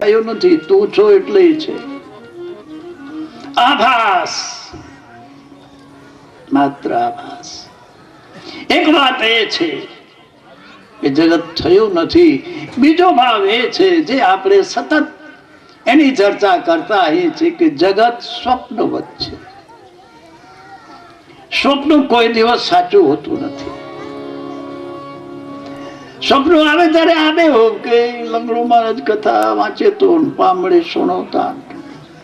થયું નથી, તું છો એટલે છે. આભાસ. માત્ર આભાસ. એક વાત એ છે કે જગત થયું નથી, બીજો ભાવ એ છે જે આપણે સતત એની ચર્ચા કરતા આવીએ છે કે જગત સ્વપ્નવત છે. સ્વપ્ન કોઈ દિવસ સાચું હોતું નથી. સપનું આવે ત્યારે આને હો કે લંગડો મહારાજ કથા વાંચે તો પામડે સુણવતા.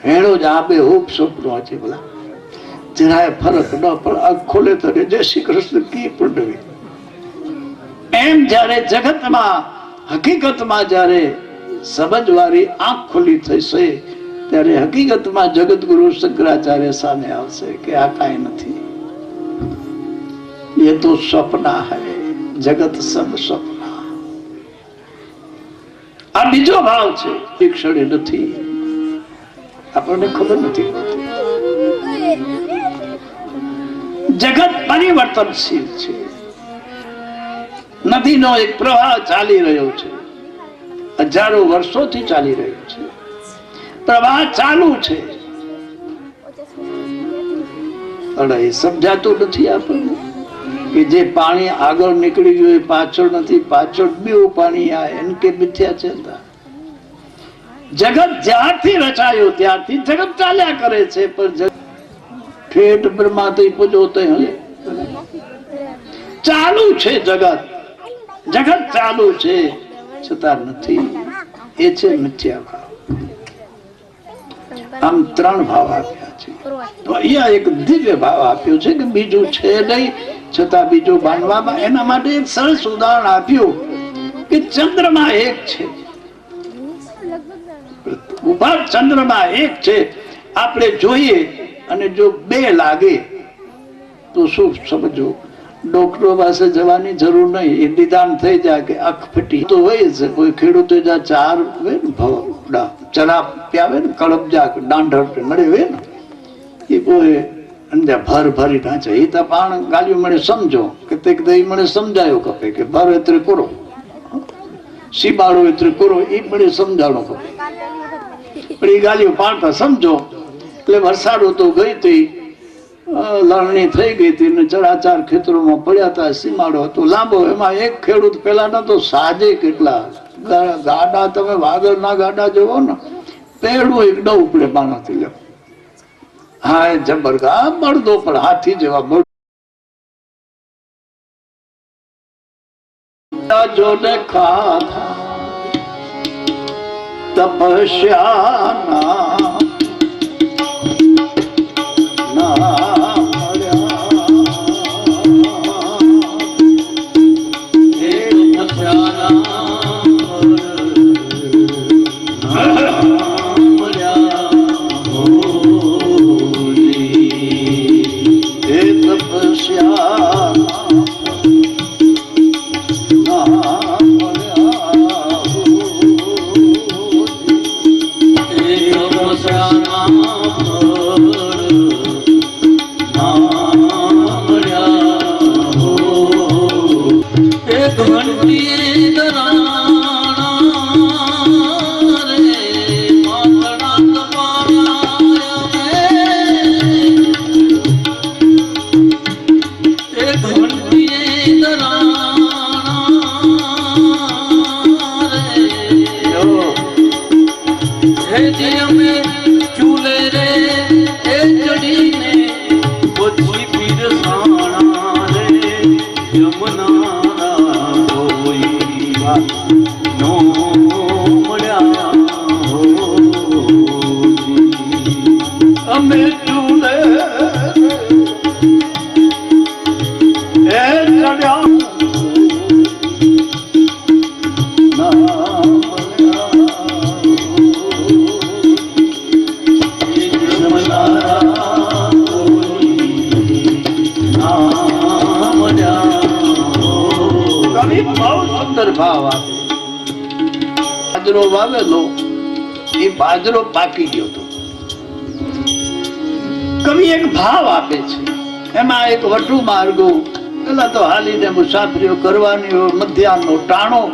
હેણો જ આબે હોપ સપનું વાંચે બોલા જરાય ફરક ન પણ આંખ ખોલે તને જય શ્રી કૃષ્ણ કી પુંડવી. એમ જ્યારે જગતમાં, હકીકતમાં જ્યારે સમજવારી આંખ ખુલી થશે ત્યારે હકીકતમાં જગતગુરુ શંકરાચાર્ય સામે આવશે કે આ કાંઈ નથી. એ તો સ્વપ્ન હૈ. જગત સબ સ્વપ્ન આ બીજો ભાવ છે. એ ક્ષણે નથી. આપણને ખબર નથી જગત પરિવર્તનશીલ છે. નદીનો એક પ્રવાહ ચાલી રહ્યો છે. હજારો વર્ષોથી ચાલી રહ્યો છે. પ્રવાહ ચાલુ છે. પણ એ સમજાતું નથી આપણને. કે જે પાણી આગળ નીકળી ગયું એ પાછળ નથી, પાછળ બીવું પાણી આ એમ કે મિથ્યા છે જગત જ્યારથી રચાયો ત્યારથી જગત ચાલ્યા કરે છે, પણ ઠેઠ બ્રહ્માથી પૂજો તો હલે. ચાલુ છે જગત. જગત ચાલુ છે, છતાં નથી. એ છે મિથ્યા ભાવ. આમ ત્રણ ભાવ આપ્યા છે. તો અહીંયા એક દિવ્ય ભાવ આપ્યો છે કે બીજું છે નહીં. છતાં બીજું બાંધવામાં એના માટે એક સરસ ઉદાહરણ આપ્યું કે ચંદ્રમાં એક છે. ઊભા ચંદ્રમાં એક છે. આપણે જોઈએ અને જો બે લાગે, તો શું સમજો? ડોક્ટરો પાસે જવાની જરૂર નહીં. એ નિદાન થઈ જાય કે અખ ફટી તો હોય છે કોઈ ખેડૂતો જ્યાં ચાર હોય ને ભવ ચરા પ્યાવે ને કળબજા દાંઢર મળે હોય ને. એ કોઈ અંદર ભર ભરી ઢાંચે. એ તો પાણ ગાલ્યું મને સમજો. કે તે મને સમજાયો કપે કે ભર એત્રે કરો. સીબાડો એતરે કરો એ મને સમજાણો કપે. પણ એ ગાલીઓ પાડતા સમજો. એટલે વરસાદ તો ગઈ હતી. લણણી થઈ ગઈ હતી ને ચરાચાર ખેતરોમાં પડ્યા હતા, સીમાડો હતો. લાંબો, એમાં એક ખેડૂત પેલા ના તો સાજે કેટલા. ગાડા તમે વાગડના ગાડા જોવો ને, પેડું એક ડવ ઉપડે પાનાથી લે હા જબરગા મળદો પણ હાથી જેવા જોને ખાધા. તપસ્યાના ના કવિ એક ભાવ આપે છે. એમાં એક વટુ માર્ગો. પેલા તો હાલીને મુસાફરીઓ કરવાની હોય મધ્યાહનો ટાણો.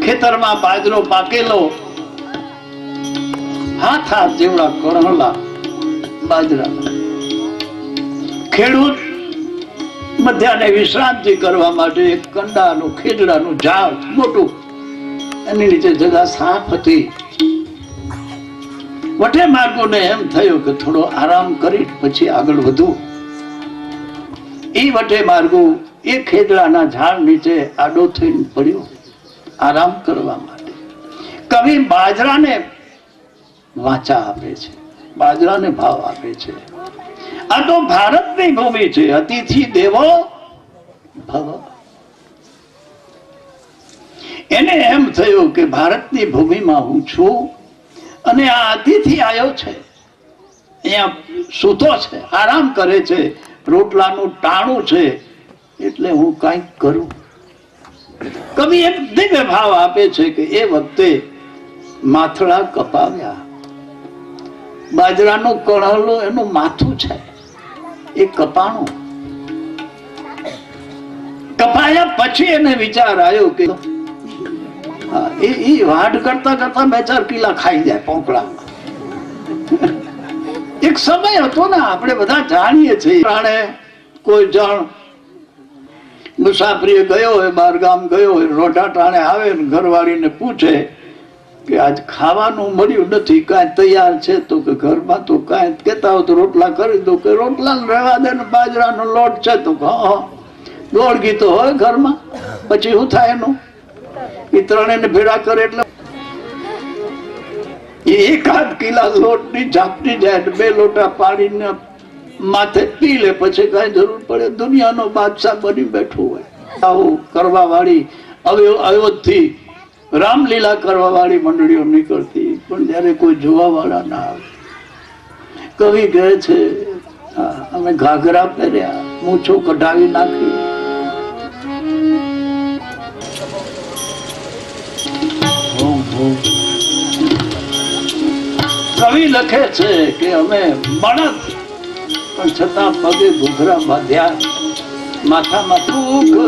ખેતરમાં બાજરો પાકેલો. હાથ હાથ જેવડા કરણલા બાજરા. ખેડૂત મધ્યાને વિશ્રાંતિ કરવા માટે એક કંડાનું, ખેજડાનું ઝાડ, મોટું. એની નીચે જગા સાફ હતી. વટે માર્ગોને એમ થયું કે થોડો આરામ કરી પછી આગળ વધુ. એ વટે માર્ગો, એ ખેદડાના ઝાડ નીચે આડો થઈને પડ્યો. આરામ કરવા માટે. કવિ બાજરાને વાચા આપે છે. બાજરાને ભાવ આપે છે. આ તો ભારતની ભૂમિ છે. અતિથિ દેવો ભવ. એને એમ થયું કે ભારતની ભૂમિમાં હું છું. અને આ અતિથિ આવ્યો છે. અહીંયા સૂતો છે, આરામ કરે છે, રોટલાનું ટાણું છે, એટલે હું કંઈક કરું. કવિ એક દિવ્ય ભાવ આપે છે કે એ વખતે માથડા કપાવ્યા. બાજરાનું કળહલો એનું માથું છે, એ કપાણું. કપાયા પછી એને વિચાર આવ્યો કે એ એ વાટ કરતા કરતા બે ચાર કિલા ખાઈ જાય પોંકળામાં. એક સમય હતો ને, આપણે બધા જાણીએ છીએ. પ્રાણે કોઈ જણ મુસાફરીએ ગયો હોય બાર ગામ ગયો હોય, રોઢા ટાણે આવે ને ઘરવાળીને પૂછે કે આજ ખાવાનું મળ્યું નથી, કાંઈ તૈયાર છે તો કે ઘરમાં તો કાંઈ કહેતા હોય તો રોટલા કરી દો, કે રોટલા રહેવા દે ને બાજરાનો લોટ છે તો હા, ગોળ ઘી તો હોય ઘરમાં, પછી શું થાય એનું? એ ત્રણેયને ભેળા કરે એટલે એકાદ કિલા લોટની ઝાપટી જાય બે લોટા પાણીને માથે પી લે, પછી કઈ જરૂર પડે, દુનિયાનો બાદશાહ બની બેઠું હોય. આવું કરવા વાળી અયોધથી રામલીલા કરવા વાળી મંડળીઓ નીકળતી, પણ જયારે કોઈ જોવા વાળા ના આવે. કવિ કહે છે અમે ઘાઘરા પહેર્યા, મૂછો કઢાવી નાખી કવિ લખે છે કે અમે બળદ પણ છતાં પગે ઘૂઘરા બાંધ્યા. માથામાં દુઃખ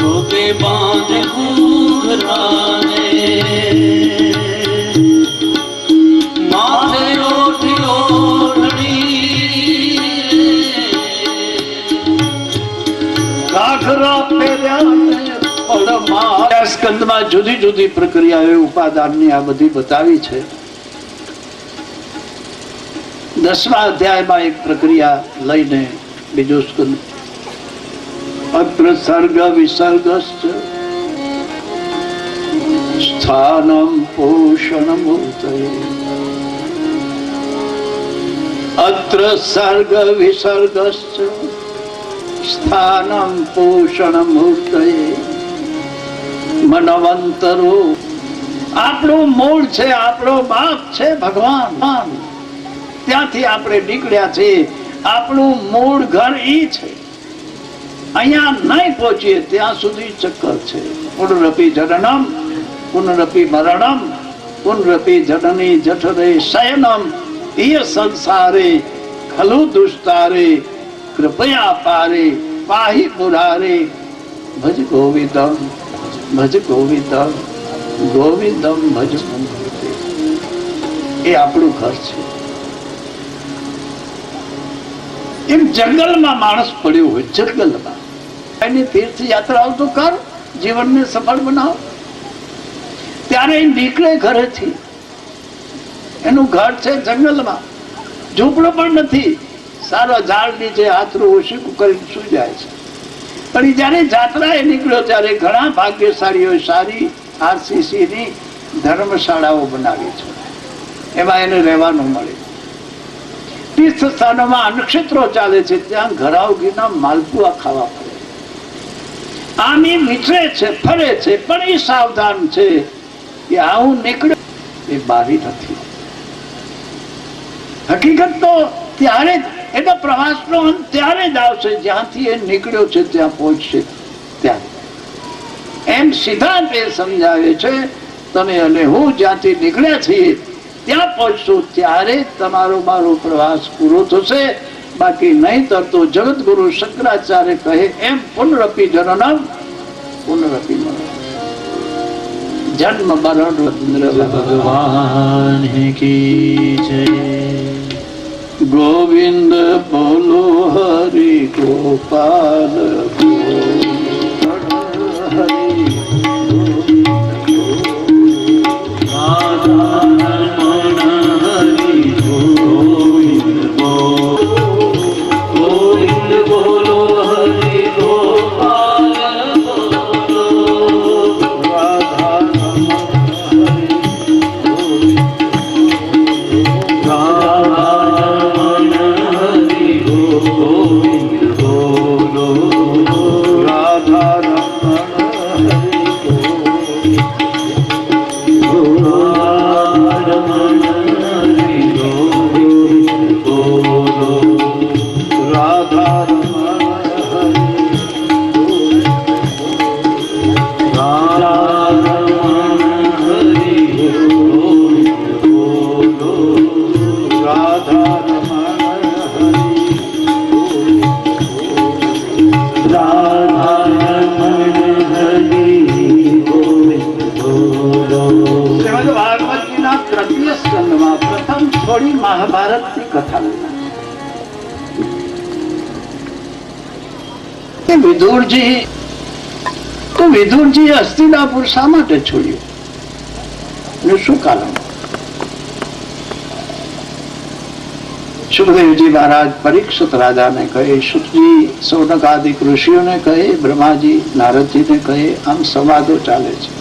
પગે બાંધે ઘૂઘરાને જુદી જુદી પ્રક્રિયાઓ ઉપાદાનની આ બધી બતાવી છે. દસમા અધ્યાયમાં એક પ્રક્રિયા લઈને બીજો સ્કંદ. અત્ર સર્ગ વિસર્ગ સ્થાનમ પોષણમ અત્ર સર્ગ વિસર્ગ સ્થાનમ પોષણ મૂર્તયે મનવંતરો આપણું મૂળ છે, આપણો બાપ છે ભગવાન. ત્યાંથી આપણે નીકળ્યા છીએ. આપણું મૂળ ઘર ઈ છે. અહીંયા નહીં પહોંચીએ, ત્યાં સુધી ચક્કર છે. પુનરપી જનનમ, પુનરપી મરણમ, પુનરપી જનની જઠરે શયનમ. ઈય સંસારે ખલુ દુષ્ટારે, કૃપયા પારે, પાહી પુરારે. ભજ ગોવિંદમ. ભજ ગોવિંદમ ગોવિંદમ ભજ એ આપણું ઘર છે. એમ જંગલમાં માણસ પડ્યો હોય, જંગલમાં. એની તીર્થ યાત્રા તો કર, જીવનને સફળ બનાવ. ત્યારે એ નીકળે ઘરેથી. એનું ઘર છે જંગલમાં. ઝૂંપડું પણ નથી. સારા ઝાડ નીચે હાથરું ઓછી કરીને સુઈ જાય છે. પણ જયારે જાત્રાએ નીકળ્યો ત્યારે ઘણા ભાગ્યશાળીઓ સારી આરસીસી ની ધર્મશાળાઓ બનાવી છે. એમાં એને રહેવાનું મળે. તીર્થ સ્થાનોમાં નક્ષત્રો ચાલે છે, ત્યાં ઘરાવગીના માલપુઆ ખાવા પડે. આમ એ વિચરે છે, ફરે છે, પણ એ સાવધાન છે કે આવું નીકળ્યો એ બારી નથી. હકીકત તો ત્યારે જ એનો પ્રવાસનો અંત ત્યારે જ આવશે. જ્યાંથી એ નીકળ્યો છે, ત્યાં પહોંચશે. ત્યારે એમ સિદ્ધાંત એ સમજાવે છે, તમે અને હું જ્યાંથી નીકળ્યા છીએ, ત્યાં પહોંચશું. ત્યારે તમારો મારો પ્રવાસ પૂરો થશે. બાકી નહીં તો જગતગુરુ શંકરાચાર્ય કહે, એમ પુનરપી જનનમ પુનરપી જન્મ મરણ ભગવાન. કી જય. ગોવિંદ બોલો હરિ ગોપાલ. વિદુરજી શા માટે છોડ્યું? શું કારણ? સુખદેવજી મહારાજ પરીક્ષિત રાજાને કહે, સુખજી સૌનક આદિ ઋષિઓને કહે, બ્રહ્માજી, નારદજીને કહે, આમ સંવાદો ચાલે છે.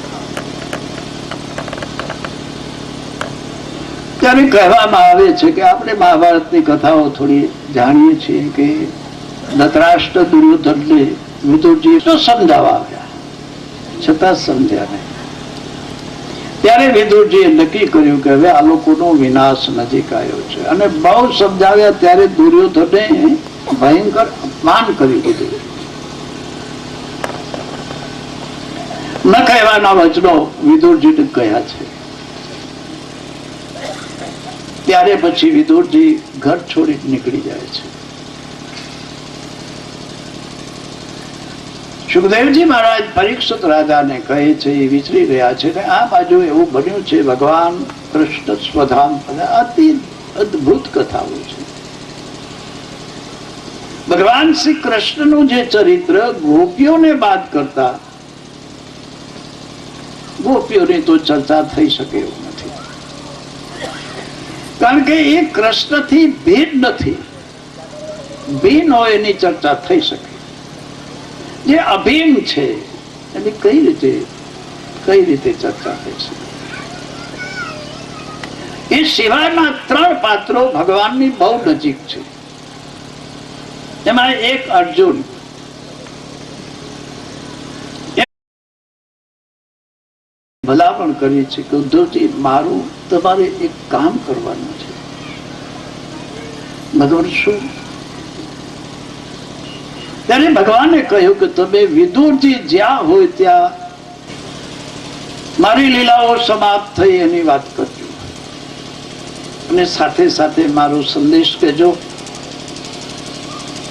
ત્યારે કહેવામાં આવે છે કે આપણે મહાભારતની કથાઓ થોડી જાણીએ છીએ કે ધતરાષ્ટ્ર દુર્યોધનને વિદુરજી તો સમજાવવા આવ્યા. છતાં સમજ્યા નહીં. ત્યારે વિદુરજીએ નક્કી કર્યું કે હવે આ લોકોનો વિનાશ નજીક આવ્યો છે. અને બહુ સમજાવ્યા ત્યારે દુર્યોધને ભયંકર અપમાન કરી દીધું. ન કહેવાના વચનો વિદુરજીને કહ્યા છે. ત્યારે પછી વિદુરજી ઘર છોડી નીકળી જાય છે. સુખદેવજી મહારાજ પરીક્ષિત રાજાને કહે છે, એ વિચરી રહ્યા છે ને આ બાજુ એવું બન્યું છે, ભગવાન કૃષ્ણ સ્વધામ અતિ અદભુત કથાઓ છે. ભગવાન શ્રી કૃષ્ણનું જે ચરિત્ર ગોપીઓને બાદ કરતા, ગોપીઓની તો ચર્ચા થઈ શકે એવું નથી. કારણ કે એ કૃષ્ણથી ભેદ નથી. ભિન્ન હોય એની ચર્ચા થઈ શકે. જે અભિન્ન છે, એને કઈ રીતે કઈ રીતે ચર્ચા થઈ છે? એ સિવાયના ત્રણ પાત્રો ભગવાનની બહુ નજીક છે. એમાં એક અર્જુન. ભલામણ કરી છે કે ઉદ્ધવજી, મારું તમારે એક કામ કરવાનું છે. ભગવાન શું ત્યારે ભગવાને કહ્યું કે તમે વિદુરજી જ્યાં હોય ત્યાં મારી લીલાઓ સમાપ્ત થઈ એની વાત કરજો. અને સાથે સાથે મારો સંદેશ કહેજો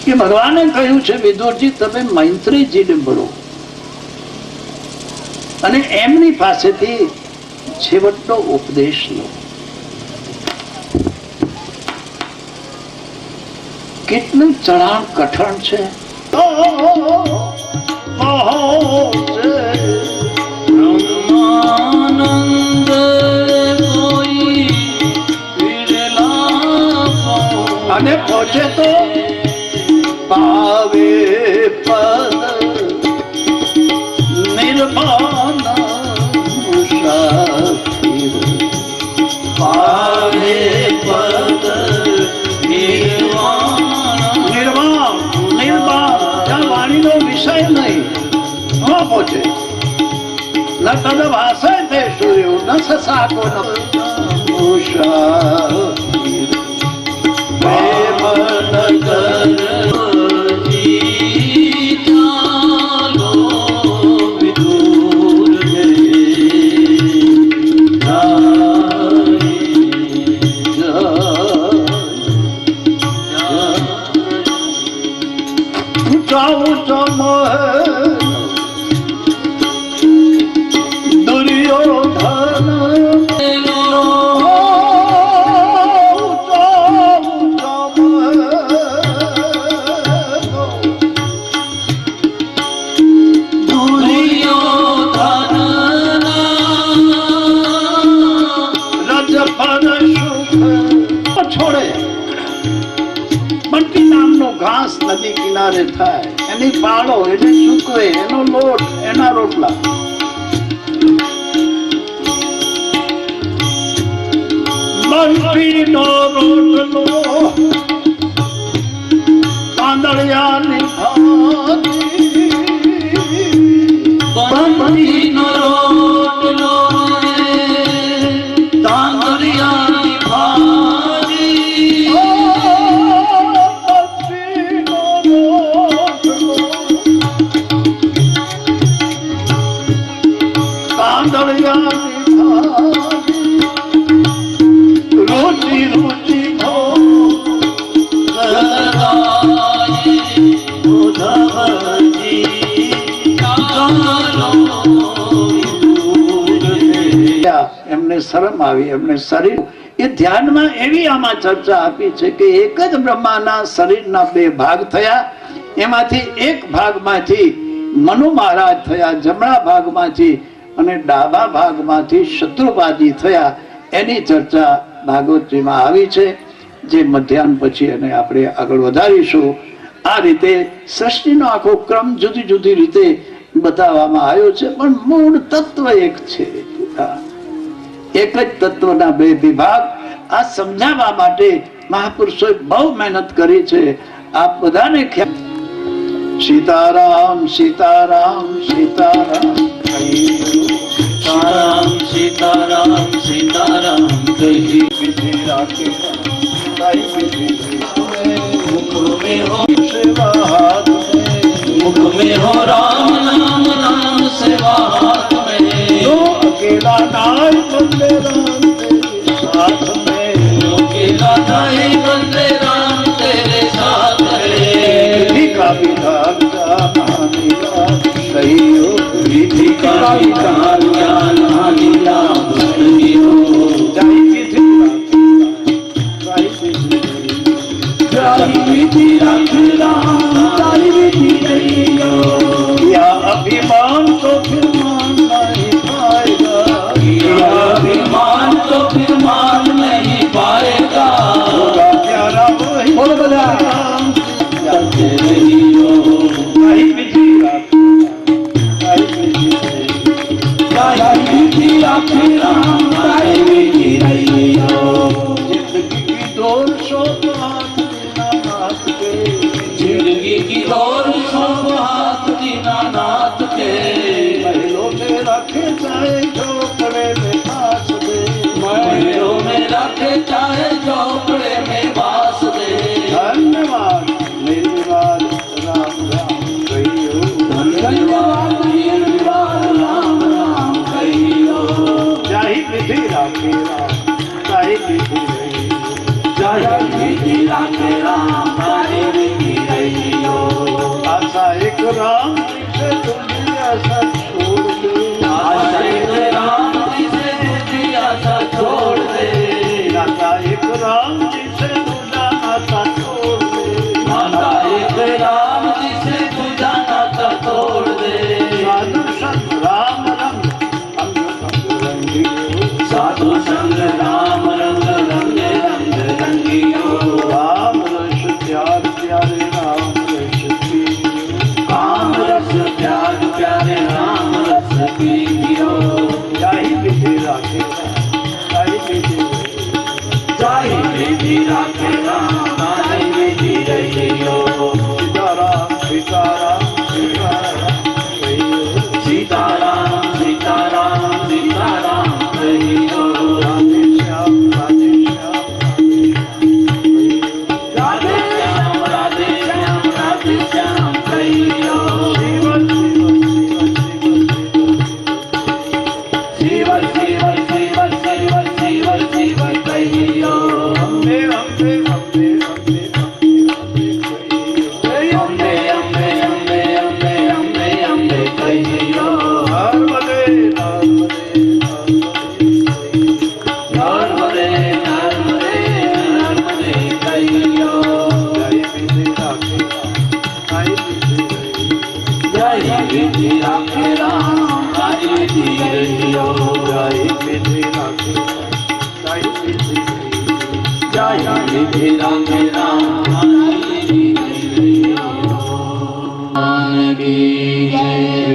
કે ભગવાને કહ્યું છે, વિદુરજી, તમે મૈત્રીજીને મળો. અને એમની પાસેથી છેવટનો ઉપદેશ લો. કેટલું ચઢાણ કઠણ છે. અને પહોંચે તો પાવે પદ પહોંચે ન તદ ભાષે તે સૂર્યો ન સસાકો ન ઉષા પ્રેમ કિનારે થાય એની પાળો એને સૂકવે એનો લોટ એના રોટલા. બંટીનો રોટલો એમને શરમ આવી, એમને શરીર એ ધ્યાનમાં એવી આમાં ચર્ચા આપી છે કે એક જ બ્રહ્માના શરીરના બે ભાગ થયા. એમાંથી એક ભાગમાંથી મનુ મહારાજ થયા, જમણા ભાગમાંથી અને ડાબા ભાગમાંથી શત્રુપાદી થયા. એની ચર્ચા ભાગવતજીમાં આવી છે. જે મધ્યાહન પછી એને આપણે આગળ વધારીશું. આ રીતે સૃષ્ટિનો આખો ક્રમ જુદી જુદી રીતે બતાવવામાં આવ્યો છે, પણ મૂળ તત્વ એક છે. એક જ તત્વના બે વિભાગ. આ સમજાવવા માટે મહાપુરુષોએ બહુ મહેનત કરી છે. આપ બધાને સીતારામ સીતારામ સીતારામ. રામ સીતારામ સીતારામ. મુખ મે હો રામ. अकेला नाय बंदे राम तेरे साथ में अकेला नहीं बंदे राम तेरे साथ है विधि का विधान जाना मिला सही हो विधि का विधान ज्ञान लीला भक्ति हो जाई विधि जाई विधि जाहि विधि रख राम जाहि विधि कहियो या अभिमान চায় জপ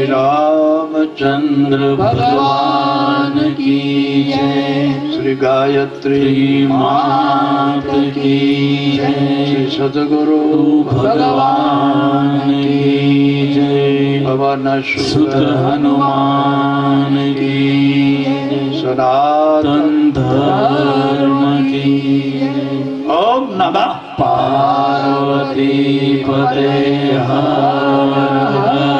रामचंद्र भगवान की जय श्री गायत्री मात की जय श्री सदगुरु भगवान की जय भवन सुत हनुमान की सनातन धर्म की ઓમ નમઃ પાર્વતી પદે હર હર